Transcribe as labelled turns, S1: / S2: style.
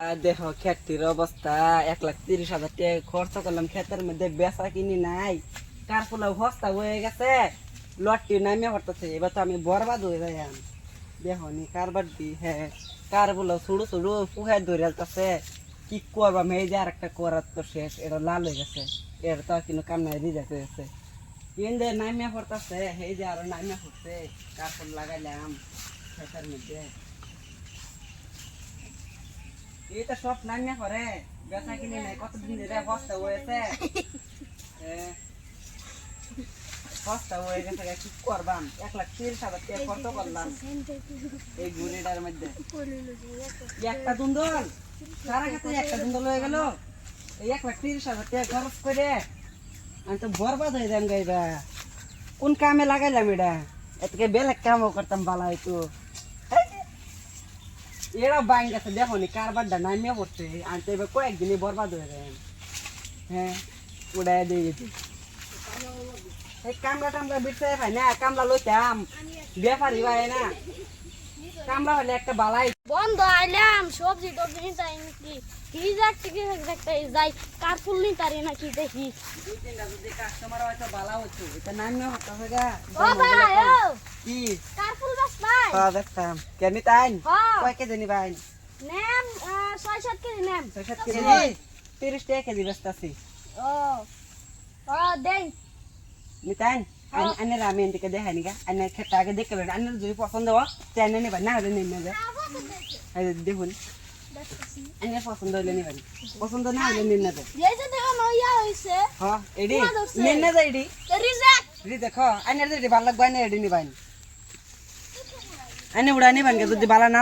S1: দেখো ক্ষেতের অবস্থা, এক লাখ তিরিশ হাজার টাকা খরচ করলাম, ক্ষেতের মধ্যে বেচা কিনি নাই। কার ফুলা হস্তা হয়ে গেছে? লটটি নামে হরতেছে এবার তো আমি বরবাদ হয়ে যাই দেখো নি কারবার দি হ্যাঁ কার বলো ছুড়ু ছুড়ু ফুহায় ধরে আলতেছে। কি করবা, মেয়ে যে আর একটা করার তো শেষ, এটা লাল হয়ে গেছে। এর তো আর কোনো কাম নাই, রিজেক্ট হয়ে গেছে। কিন্তু নামে পড়তেছে, এই যে আরও নামে পড়ছে, কার ফুল লাগাইলাম, ক্ষেতের মধ্যে। এটা সব করে। বেচা কিনে কতদিন ধরে বস্তা হয়েছে হয়ে একটা দুন্দল? সারা একটা এক লাখ করে আমি তো বরবাদ হয়ে যাম কোন কামে লাগাইলাম এটা? এতকে বেলেগ কামও করতাম বালা হয়তো এরা বাইন গেছে দেখো নি কারবারটা নামিয়ে পড়ছে আর তো এবার কয়েকদিনই বরবাদ হয়ে যায়। হ্যাঁ উড়াই দিয়ে গেছি। এই কামলা টামলা বিটতে ভাই না কামলা লইতাম। ব্যাপারি ভাই না। কামলা হলে একটা বালাই।
S2: বন্ধ আইলাম সবজি টবজি আই নাকি ফ্রিজার থেকে দেখতে যাই কার্পুল নিতে পারি নাকি দেখি?
S1: দুই তিনটা যদি কাস্টমার হয়তো বালা হচ্ছে এটা নামিয়ে হচ্ছে গা।
S2: ও ভাই
S1: কি?
S2: কার্পুল বাস ভাই
S1: হ্যাঁ দেখতাম। কেন তাই
S2: হ্যাঁ
S1: কয় কেজি নিবাই
S2: নেম আহ, ছয় সাত কেজি নেম।
S1: ছয় সাত কেজি? তিরিশ টাকা কেজি বেচতাছি
S2: ও ও দেন
S1: নিতাই আনের আমি এদিকে দেখাই নিকা আনের ক্ষেত্রে আগে দেখতে পারেন আনের যদি পছন্দ হয় তাই নেবা। না হলে নেই নেবে এই যে দেখুন। আনের পছন্দ হলে নেবেন। পছন্দ না হলে নিন নেবে
S2: এই যে দেখো নইয়া হইছে।
S1: হ্যাঁ এডি। নিন না যায় এডি।
S2: রিজেক্ট।
S1: এডি দেখো আনের যদি ভালো লাগবে আনের এডি নিবাইন। আনে উড়া নিবান যদি ভালো না